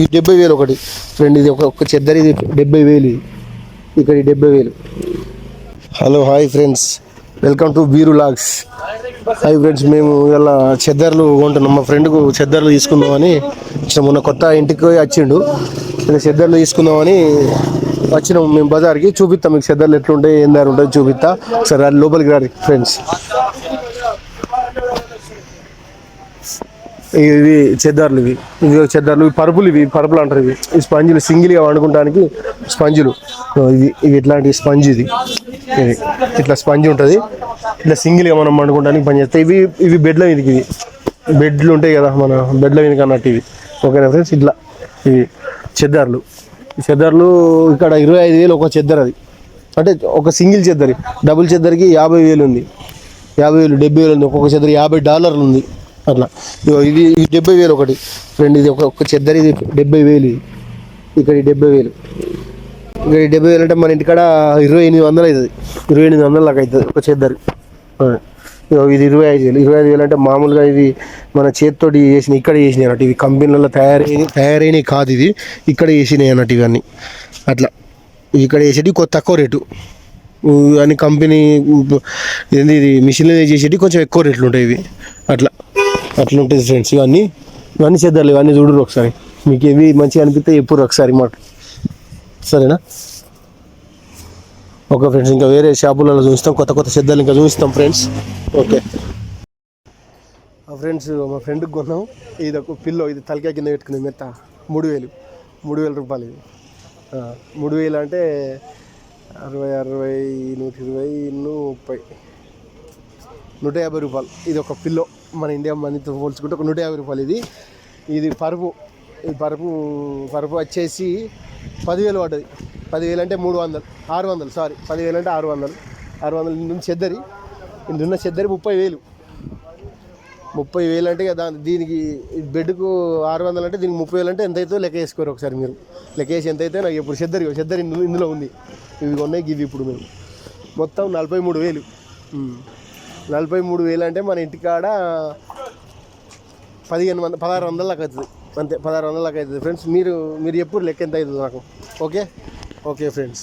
ఇది డెబ్బై వేలు ఒకటి. ఫ్రెండ్ ఇది ఒక ఒక చెద్దరి ఇది డెబ్బై వేలు ఇక్కడ డెబ్బై వేలు. Hello hi friends. Welcome to beer logs. Hi friends మేము ఇలా చెద్దర్లు కొంటున్నాం. మా ఫ్రెండ్కు చెద్దర్లు తీసుకుందామని మొన్న కొత్త ఇంటికి పోయి వచ్చిండు. ఇలా చెద్దర్లు తీసుకుందామని వచ్చినాం మేము బజార్కి. చూపిస్తాం మీకు చెద్దర్లు ఎట్లుంటాయి ఏం దారి ఉంటుంది చూపిస్తా. సరే అది లోపలికి రారు ఫ్రెండ్స్. ఇవి చెద్దార్లు ఇవి. ఇవి చెద్దర్లు ఇవి పరుపులు ఇవి పరుపులు అంటారు ఇవి. ఈ స్పంజులు సింగిల్గా వండుకోవడానికి స్పంజులు. ఇవి ఇవి ఇట్లాంటి స్పంజ్ ఇది. ఇది ఇట్లా స్పంజ్ ఉంటుంది. ఇట్లా సింగిల్గా మనం వండుకోవడానికి పనిచేస్తాయి ఇవి ఇవి బెడ్ల మీదకి ఇవి. బెడ్లు ఉంటాయి కదా మన బెడ్ల మీదకి అన్నట్టు ఇవి. ఓకేనా ఫ్రెండ్స్? ఇట్లా ఇవి చెద్దార్లు. ఈ ఇక్కడ ఇరవై ఐదు వేలు ఒక చెద్దర్ అది. అంటే ఒక సింగిల్ చెద్దరి. డబుల్ చెద్దరికి యాభై వేలు ఉంది. యాభై వేలు డెబ్బై వేలు ఉంది. ఒక్కొక్క చెద్దరి యాభై డాలర్లు ఉంది. అట్లా ఇది ఇది డెబ్బై వేలు ఒకటి. రెండు ఇది ఒక చెద్దరి ఇది డెబ్బై వేలు ఇది. ఇక్కడ డెబ్బై వేలు ఇక్కడ డెబ్బై వేలు అంటే మన ఇంటికాడ ఇరవై ఎనిమిది వందలు అవుతుంది ఇరవై ఎనిమిది వందల దాకా అవుతుంది ఒక చెద్దరి. ఇది ఇరవై ఐదు వేలు. ఇరవై ఐదు వేలు అంటే మామూలుగా ఇది మన చేతితోటి చేసిన ఇక్కడ చేసినాయి అన్నట్టు. ఇవి కంపెనీలలో తయారైన తయారైనవి కాదు ఇది. ఇక్కడ చేసినాయి అన్నట్టు ఇవన్నీ. అట్లా. ఇక్కడ చేసేటి కొద్ది తక్కువ రేటు. ఊ, అని కంపెనీ ఏంది ఇది మిషన్లో చేసేటి కొంచెం ఎక్కువ రేట్లు ఉంటాయి ఇవి. అట్లా. అట్లా ఉంటుంది ఫ్రెండ్స్ ఇవన్నీ. ఇవన్నీ చేద్దాం ఇవన్నీ చూడరు ఒకసారి. మీకు ఏవి మంచిగా అనిపిస్తే ఎప్పుడు ఒకసారి మాట. సరేనా? ఓకే ఫ్రెండ్స్ ఇంకా వేరే షాపులలో చూస్తాం కొత్త కొత్త సిద్ధాలు ఇంకా చూపిస్తాం ఫ్రెండ్స్ ఓకే ఫ్రెండ్స్ మా ఫ్రెండ్కి కొన్నాం. ఇది ఒక పిల్లో ఇది తలకాయ కింద పెట్టుకునే మెత్త. మూడు వేలు. మూడు వేల రూపాయలు ఇది. మూడు వేలు అంటే అరవై అరవై నూట ఇరవై ముప్పై నూట యాభై రూపాయలు. ఇది ఒక పిల్లో. మన ఇండియా మనీతో పోల్చుకుంటే ఒక నూట యాభై రూపాయలు ఇది. ఇది పరుపు ఈ పరుపు పరుపు వచ్చేసి పదివేలు పడ్డది. పదివేలు అంటే మూడు వందలు ఆరు వందలు సారీ పదివేలు అంటే ఆరు వందలు. ఆరు వందలు నుంచి చెద్దరి ఇందున్న చెద్దరి ముప్పై వేలు. ముప్పై వేలు అంటే కదా దీనికి బెడ్కు ఆరు వందలు అంటే దీనికి ముప్పై వేలు అంటే ఎంత అవుతుందో లెక్క వేసుకోరు ఒకసారి మీరు. లెక్క వేసి ఎంత అయితే నాకు ఇప్పుడు చెద్దరి చెద్దరి ఇందులో ఉంది. ఇవి కొన్నాయి ఇవి ఇప్పుడు మేము. మొత్తం నలభై మూడు వేలు. నలభై మూడు వేలు అంటే మన ఇంటికాడ పదిహేను వంద పదహారు వందల దాకా అవుతుంది. అంతే పదహారు వందల దాకా అవుతుంది. ఫ్రెండ్స్ మీరు మీరు ఎప్పుడు లెక్క ఎంత అవుతుంది నాకు ఓకే ఓకే ఫ్రెండ్స్